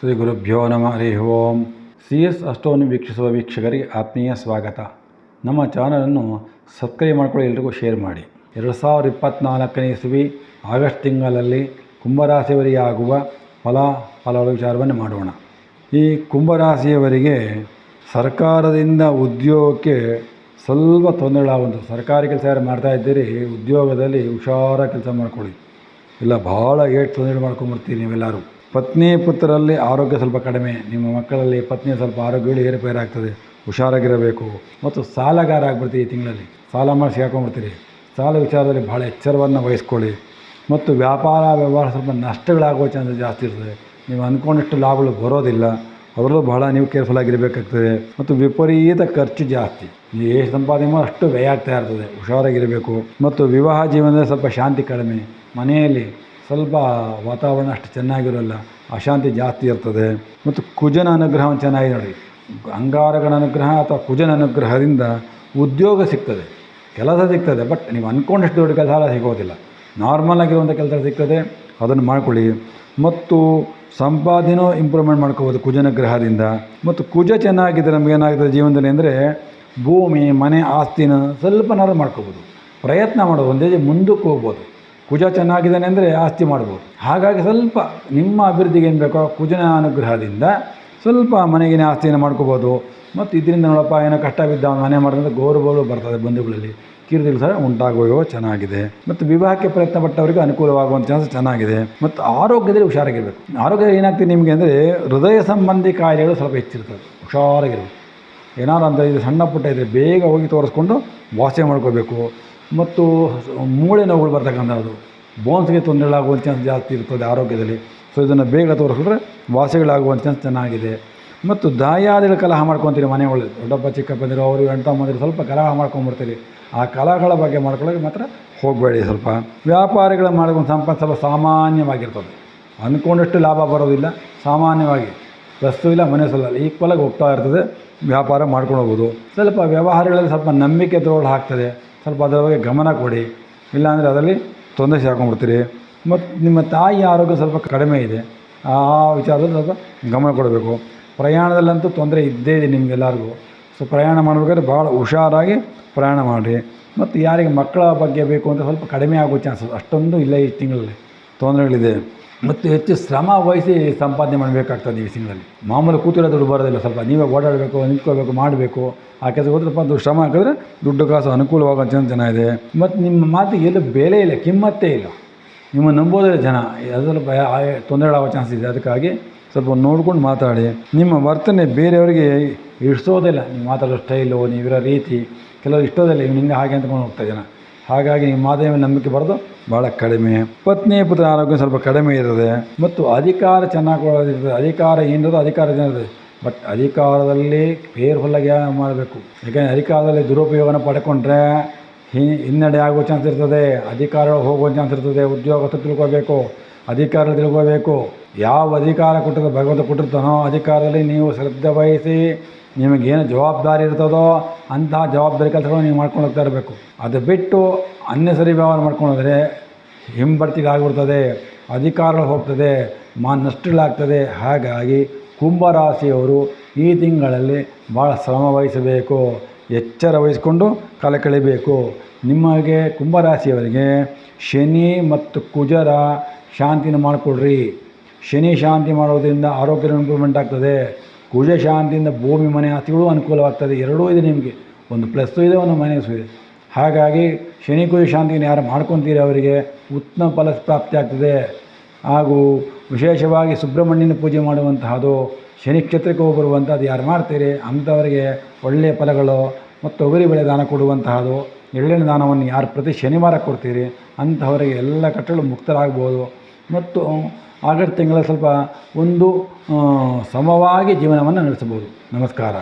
ಶ್ರೀ ಗುರುಭ್ಯೋ ನಮ. ಹರಿ ಓಂ. C S ಅಷ್ಟೋನ್ ವೀಕ್ಷಿಸುವ ವೀಕ್ಷಕರಿಗೆ ಆತ್ಮೀಯ ಸ್ವಾಗತ. ನಮ್ಮ ಚಾನಲನ್ನು ಸಬ್ಸ್ಕ್ರೈಬ್ ಮಾಡ್ಕೊಳ್ಳಿ, ಎಲ್ರಿಗೂ ಶೇರ್ ಮಾಡಿ. ಎರಡು ಸಾವಿರದ ಇಪ್ಪತ್ತ್ನಾಲ್ಕನೇ ಇಸ್ವಿ ಆಗಸ್ಟ್ ತಿಂಗಳಲ್ಲಿ ಕುಂಭರಾಶಿಯವರಿಗೆ ಆಗುವ ಫಲ ಫಲಗಳ ವಿಚಾರವನ್ನು ಮಾಡೋಣ. ಈ ಕುಂಭರಾಶಿಯವರಿಗೆ ಸರ್ಕಾರದಿಂದ ಉದ್ಯೋಗಕ್ಕೆ ಸ್ವಲ್ಪ ತೊಂದರೆಗಳಾಗುವಂಥ ಸರ್ಕಾರಿ ಕೆಲಸ ಯಾರು ಮಾಡ್ತಾ ಇದ್ದೀರಿ, ಉದ್ಯೋಗದಲ್ಲಿ ಹುಷಾರ ಕೆಲಸ ಮಾಡ್ಕೊಳ್ಳಿ. ಇಲ್ಲ, ಭಾಳ ಏಟ್ ತೊಂದರೆ ಮಾಡ್ಕೊಂಬರ್ತೀರಿ ನೀವೆಲ್ಲರೂ. ಪತ್ನಿ ಪುತ್ರರಲ್ಲಿ ಆರೋಗ್ಯ ಸ್ವಲ್ಪ ಕಡಿಮೆ, ನಿಮ್ಮ ಮಕ್ಕಳಲ್ಲಿ ಪತ್ನಿ ಸ್ವಲ್ಪ ಆರೋಗ್ಯಗಳು ಏರುಪೇರಾಗ್ತದೆ, ಹುಷಾರಾಗಿರಬೇಕು ಮತ್ತು ಸಾಲಗಾರ ಆಗ್ಬಿಡ್ತೀವಿ ಈ ತಿಂಗಳಲ್ಲಿ. ಸಾಲ ಮಾಡಿಸಿ ಹಾಕೊಂಡ್ಬಿಡ್ತೀರಿ. ಸಾಲ ವಿಚಾರದಲ್ಲಿ ಭಾಳ ಎಚ್ಚರವನ್ನು ವಹಿಸ್ಕೊಳ್ಳಿ ಮತ್ತು ವ್ಯಾಪಾರ ವ್ಯವಹಾರ ಸ್ವಲ್ಪ ನಷ್ಟಗಳಾಗುವ ಚಾನ್ಸಸ್ ಜಾಸ್ತಿ ಇರ್ತದೆ. ನೀವು ಅಂದ್ಕೊಂಡಷ್ಟು ಲಾಭಗಳು ಬರೋದಿಲ್ಲ. ಅದರಲ್ಲೂ ಬಹಳ ನೀವು ಕೇರ್ಫುಲ್ ಆಗಿರಬೇಕಾಗ್ತದೆ ಮತ್ತು ವಿಪರೀತ ಖರ್ಚು ಜಾಸ್ತಿ. ನೀವು ಎಷ್ಟು ಸಂಪಾದನೆ ಮಾಡೋ ಅಷ್ಟು ವ್ಯಯ ಆಗ್ತಾ ಇರ್ತದೆ. ಹುಷಾರಾಗಿರಬೇಕು ಮತ್ತು ವಿವಾಹ ಜೀವನದಲ್ಲಿ ಸ್ವಲ್ಪ ಶಾಂತಿ ಕಡಿಮೆ. ಮನೆಯಲ್ಲಿ ಸ್ವಲ್ಪ ವಾತಾವರಣ ಅಷ್ಟು ಚೆನ್ನಾಗಿರೋಲ್ಲ, ಅಶಾಂತಿ ಜಾಸ್ತಿ ಇರ್ತದೆ. ಮತ್ತು ಕುಜನ ಅನುಗ್ರಹವನ್ನು ಚೆನ್ನಾಗಿ ನೋಡಿ. ಅಂಗಾರಗಳ ಅನುಗ್ರಹ ಅಥವಾ ಕುಜನ ಅನುಗ್ರಹದಿಂದ ಉದ್ಯೋಗ ಸಿಗ್ತದೆ, ಕೆಲಸ ಸಿಗ್ತದೆ, ಬಟ್ ನೀವು ಅಂದ್ಕೊಂಡಷ್ಟು ದೊಡ್ಡ ಕೆಲಸ ಸಿಗೋದಿಲ್ಲ. ನಾರ್ಮಲ್ ಆಗಿರುವಂಥ ಕೆಲಸ ಸಿಗ್ತದೆ, ಅದನ್ನು ಮಾಡ್ಕೊಳ್ಳಿ. ಮತ್ತು ಸಂಪಾದನೆಯೂ ಇಂಪ್ರೂವ್ಮೆಂಟ್ ಮಾಡ್ಕೋಬೋದು ಕುಜನ ಗ್ರಹದಿಂದ ಮತ್ತು ಕುಜ ಚೆನ್ನಾಗಿದೆ ನಮ್ಗೆ ಏನಾಗ್ತದೆ ಜೀವನದಲ್ಲಿ ಅಂದರೆ, ಭೂಮಿ, ಮನೆ, ಆಸ್ತಿನ ಸ್ವಲ್ಪನಾದ್ರು ಮಾಡ್ಕೋಬೋದು. ಪ್ರಯತ್ನ ಮಾಡೋದು, ಒಂದೇ ಮುಂದಕ್ಕೆ ಹೋಗ್ಬೋದು. ಕುಜ ಚೆನ್ನಾಗಿದ್ದಾನೆ ಅಂದರೆ ಆಸ್ತಿ ಮಾಡ್ಬೋದು. ಹಾಗಾಗಿ ಸ್ವಲ್ಪ ನಿಮ್ಮ ಅಭಿವೃದ್ಧಿಗೆ ಏನು ಬೇಕೋ ಕುಜನ ಅನುಗ್ರಹದಿಂದ ಸ್ವಲ್ಪ ಮನೆಗಿನ ಆಸ್ತಿಯನ್ನು ಮಾಡ್ಕೋಬೋದು. ಮತ್ತು ಇದರಿಂದ ನೋಡಪ್ಪ, ಏನೋ ಕಷ್ಟ ಬಿದ್ದ ಅವನು ಮನೆ ಮಾಡಿದ್ರೆ ಗೌರವಗಳು ಬರ್ತದೆ ಬಂಧುಗಳಲ್ಲಿ. ಕೀರ್ತಿಗಳು ಸಹ ಉಂಟಾಗುವ ಚೆನ್ನಾಗಿದೆ. ಮತ್ತು ವಿವಾಹಕ್ಕೆ ಪ್ರಯತ್ನ ಪಟ್ಟವರಿಗೆ ಅನುಕೂಲವಾಗುವಂಥ ಚಾನ್ಸ್ ಚೆನ್ನಾಗಿದೆ. ಮತ್ತು ಆರೋಗ್ಯದಲ್ಲಿ ಹುಷಾರಾಗಿರಬೇಕು. ಆರೋಗ್ಯ ಏನಾಗ್ತದೆ ನಿಮಗೆ ಅಂದರೆ ಹೃದಯ ಸಂಬಂಧಿ ಕಾಯಿಲೆಗಳು ಸ್ವಲ್ಪ ಹೆಚ್ಚಿರ್ತದೆ ಹುಷಾರಾಗಿರಬೇಕು. ಏನಾದ್ರು ಅಂತ ಇದು ಸಣ್ಣ ಪುಟ್ಟ ಇದ್ದರೆ ಬೇಗ ಹೋಗಿ ತೋರಿಸ್ಕೊಂಡು ವಾಸಿ ಮಾಡ್ಕೋಬೇಕು. ಮತ್ತು ಮೂಳೆ ನೋವುಗಳು ಬರ್ತಕ್ಕಂಥದ್ದು ಬೋನ್ಸ್ಗೆ ತೊಂದರೆಗಳಾಗುವಂಥ ಚಾನ್ಸ್ ಜಾಸ್ತಿ ಇರ್ತದೆ ಆರೋಗ್ಯದಲ್ಲಿ. ಸೊ ಇದನ್ನು ಬೇಗ ತೋರಿಸಿದ್ರೆ ವಾಸಿಗಳಾಗುವಂಥ ಚಾನ್ಸ್ ಚೆನ್ನಾಗಿದೆ. ಮತ್ತು ದಾಯಾದಿಗಳ ಕಲಹ ಮಾಡ್ಕೊತೀರಿ ಮನೆಗಳಲ್ಲಿ ದೊಡ್ಡಪ್ಪ ಚಿಕ್ಕಪ್ಪಂದಿರು ಅವರು, ಎಂಟ ಮಂದಿರು ಸ್ವಲ್ಪ ಕಲಹ ಮಾಡ್ಕೊಂಬಿಡ್ತೀರಿ ಆ ಕಲಹಗಳ ಬಗ್ಗೆ ಮಾಡ್ಕೊಳ್ಳೋಕೆ ಮಾತ್ರ ಹೋಗಬೇಡಿ ಸ್ವಲ್ಪ. ವ್ಯಾಪಾರಿಗಳ ಮಾಡ್ಕೊಂಡು ಸಂಪತ್ತು ಸ್ವಲ್ಪ ಸಾಮಾನ್ಯವಾಗಿರ್ತದೆ. ಅಂದ್ಕೊಂಡಷ್ಟು ಲಾಭ ಬರೋದಿಲ್ಲ. ಸಾಮಾನ್ಯವಾಗಿ ವಸ್ತು ಇಲ್ಲ, ಮನೆ ಸಲ್ಲ ಈಕ್ವಲಾಗಿ ಹೋಗ್ತಾ ಇರ್ತದೆ. ವ್ಯಾಪಾರ ಮಾಡ್ಕೊಂಡು ಹೋಗ್ಬೋದು. ಸ್ವಲ್ಪ ವ್ಯವಹಾರಗಳಲ್ಲಿ ಸ್ವಲ್ಪ ನಂಬಿಕೆ ತೋಳು ಹಾಕ್ತದೆ ಸ್ವಲ್ಪ ಅದರ ಬಗ್ಗೆ ಗಮನ ಕೊಡಿ. ಇಲ್ಲಾಂದರೆ ಅದರಲ್ಲಿ ತೊಂದರೆ ಸಿಗಾಕೊಂಡ್ಬಿಡ್ತೀರಿ ಮತ್ತು ನಿಮ್ಮ ತಾಯಿ ಆರೋಗ್ಯ ಸ್ವಲ್ಪ ಕಡಿಮೆ ಇದೆ. ಆ ವಿಚಾರದಲ್ಲಿ ಸ್ವಲ್ಪ ಗಮನ ಕೊಡಬೇಕು. ಪ್ರಯಾಣದಲ್ಲಂತೂ ತೊಂದರೆ ಇದ್ದೇ ಇದೆ ನಿಮಗೆಲ್ಲರಿಗೂ. ಸೊ ಪ್ರಯಾಣ ಮಾಡಬೇಕಾದ್ರೆ ಭಾಳ ಹುಷಾರಾಗಿ ಪ್ರಯಾಣ ಮಾಡಿರಿ. ಮತ್ತು ಯಾರಿಗೆ ಮಕ್ಕಳ ಬಗ್ಗೆ ಬೇಕು ಅಂತ ಸ್ವಲ್ಪ ಕಡಿಮೆ ಆಗೋ ಚಾನ್ಸಸ್ ಅಷ್ಟೊಂದು ಇಲ್ಲ ಈ ತಿಂಗಳಲ್ಲಿ. ತೊಂದರೆಗಳಿದೆ. ಮತ್ತು ಹೆಚ್ಚು ಶ್ರಮ ವಹಿಸಿ ಸಂಪಾದನೆ ಮಾಡಬೇಕಾಗ್ತದೆ ಈ ಸಿಂಗಲ್ಲಿ ಮಾಮೂಲು ಕೂತಿರೋ ದುಡ್ಡು ಬರೋದಿಲ್ಲ ಸ್ವಲ್ಪ ನೀವೇ ಓಡಾಡಬೇಕು ನಿಂತ್ಕೋಬೇಕು ಮಾಡಬೇಕು. ಆ ಕೆಲಸ ಹೋದ್ರಪ್ಪ ಅದು ಶ್ರಮ ಹಾಕಿದ್ರೆ ದುಡ್ಡು ಕಾಸು ಅನುಕೂಲವಾಗೋ ಜನ ಇದೆ. ಮತ್ತು ನಿಮ್ಮ ಮಾತಿಗೆ ಎಲ್ಲೂ ಬೆಲೆ ಇಲ್ಲ, ಕಿಮ್ಮತ್ತೇ ಇಲ್ಲ. ನಿಮ್ಮ ನಂಬೋದಿಲ್ಲ ಜನ. ಅದರಲ್ಲಿ ತೊಂದರೆ ತೊಂದರೆಗಳಾಗೋ ಚಾನ್ಸ್ ಇದೆ. ಅದಕ್ಕಾಗಿ ಸ್ವಲ್ಪ ನೋಡ್ಕೊಂಡು ಮಾತಾಡಿ. ನಿಮ್ಮ ವರ್ತನೆ ಬೇರೆಯವರಿಗೆ ಇಡಿಸೋದಿಲ್ಲ ನೀವು ಮಾತಾಡೋ ಸ್ಟೈಲು ನೀವಿರೋ ರೀತಿ, ಕೆಲವರು ಇಷ್ಟೋದಿಲ್ಲ ಇವ್ನು ಹಿಂಗೆ ಅಂತ ಹೋಗ್ತಾರೆ ಜನ ಹಾಗಾಗಿ ನಿಮ್ಮ ಮಾತಿನ ನಂಬಿಕೆ ಬರೋದು ಭಾಳ ಕಡಿಮೆ. ಪತ್ನಿ ಪುತ್ರ ಆರೋಗ್ಯ ಸ್ವಲ್ಪ ಕಡಿಮೆ ಇರ್ತದೆ. ಮತ್ತು ಅಧಿಕಾರ ಚೆನ್ನಾಗಿ ಕೊಡೋದಿರ್ತದೆ. ಅಧಿಕಾರ ಏನಿರೋದು ಅಧಿಕಾರ ಏನಿರ್ತದೆ ಬಟ್ ಅಧಿಕಾರದಲ್ಲಿ ಕೇರ್ಫುಲ್ಲಾಗಿ ಮಾಡಬೇಕು. ಯಾಕೆಂದರೆ ಅಧಿಕಾರದಲ್ಲಿ ದುರುಪಯೋಗನ ಪಡ್ಕೊಂಡ್ರೆ ಹಿನ್ನಡೆ ಆಗೋ ಚಾನ್ಸ್ ಇರ್ತದೆ. ಅಧಿಕಾರ ಹೋಗೋ ಚಾನ್ಸ್ ಇರ್ತದೆ. ಉದ್ಯೋಗ ತಿಳ್ಕೋಬೇಕು ಅಧಿಕಾರ ತಿಳ್ಕೋಬೇಕು ಯಾವ ಅಧಿಕಾರ ಕೊಟ್ಟಿರೋ ಭಗವಂತ ಕೊಟ್ಟಿರ್ತಾನೋ ಅಧಿಕಾರದಲ್ಲಿ ನೀವು ಶ್ರದ್ಧೆ ವಹಿಸಿ ನಿಮಗೇನು ಜವಾಬ್ದಾರಿ ಇರ್ತದೋ ಅಂತಹ ಜವಾಬ್ದಾರಿ ಕೆಲಸಗಳು ನೀವು ಮಾಡ್ಕೊಂಡು ಹೋಗ್ತಾ ಇರಬೇಕು. ಅದು ಬಿಟ್ಟು ಅನ್ನೆಸರಿ ವ್ಯವಹಾರ ಮಾಡ್ಕೊಂಡೋದ್ರೆ ಹಿಂಬಡ್ತಿಗಾಗ್ಬಿಡ್ತದೆ, ಅಧಿಕಾರಗಳು ಹೋಗ್ತದೆ ಮಾ ನಷ್ಟಗಳಾಗ್ತದೆ ಹಾಗಾಗಿ ಕುಂಭರಾಶಿಯವರು ಈ ತಿಂಗಳಲ್ಲಿ ಭಾಳ ಶ್ರಮ ವಹಿಸಬೇಕು, ಎಚ್ಚರ ವಹಿಸಿಕೊಂಡು ಕಾಲ ಕಳಿಬೇಕು ನಿಮಗೆ ಕುಂಭರಾಶಿಯವರಿಗೆ ಶನಿ ಮತ್ತು ಕುಜರ ಶಾಂತಿನ ಮಾಡಿಕೊಡ್ರಿ. ಶನಿ ಶಾಂತಿ ಮಾಡೋದ್ರಿಂದ ಆರೋಗ್ಯ ಇಂಪ್ರೂವ್ಮೆಂಟ್ ಆಗ್ತದೆ. ಕುಜ ಶಾಂತಿಯಿಂದ ಭೂಮಿ ಮನೆ ಅತಿಗಳು ಅನುಕೂಲವಾಗ್ತದೆ. ಎರಡೂ ಇದೆ ನಿಮಗೆ. ಒಂದು ಪ್ಲಸ್ಸು ಇದೆ, ಒಂದು ಮೈನಸ್ಸು ಇದೆ. ಹಾಗಾಗಿ ಶನಿ ಕುಜ ಶಾಂತಿಯನ್ನು ಯಾರು ಮಾಡ್ಕೊತೀರಿ ಅವರಿಗೆ? ಉತ್ತಮ ಫಲ ಪ್ರಾಪ್ತಿ ಆಗ್ತದೆ. ಹಾಗೂ ವಿಶೇಷವಾಗಿ ಸುಬ್ರಹ್ಮಣ್ಯನ ಪೂಜೆ ಮಾಡುವಂತಹದ್ದು ಶನಿ ಕ್ಷೇತ್ರಕ್ಕೆ ಹೋಗಿ ಬರುವಂಥದ್ದು ಯಾರು ಮಾಡ್ತೀರಿ? ಅಂಥವರಿಗೆ ಒಳ್ಳೆಯ ಫಲಗಳು ಮತ್ತು ತೊಗರಿ ಬೆಳೆ ದಾನ ಕೊಡುವಂತಹದು ಎಳ್ಳಿನ ದಾನವನ್ನು ಯಾರು ಪ್ರತಿ ಶನಿವಾರ ಕೊಡ್ತೀರಿ? ಅಂಥವರಿಗೆ ಎಲ್ಲ ಕಟ್ಟಲು ಮುಕ್ತರಾಗ್ಬೋದು. ಮತ್ತು ಆಗಸ್ಟ್ ತಿಂಗಳ ಸ್ವಲ್ಪ ಒಂದು ಸಮವಾಗಿ ಜೀವನವನ್ನು ನಡೆಸಬಹುದು. ನಮಸ್ಕಾರ.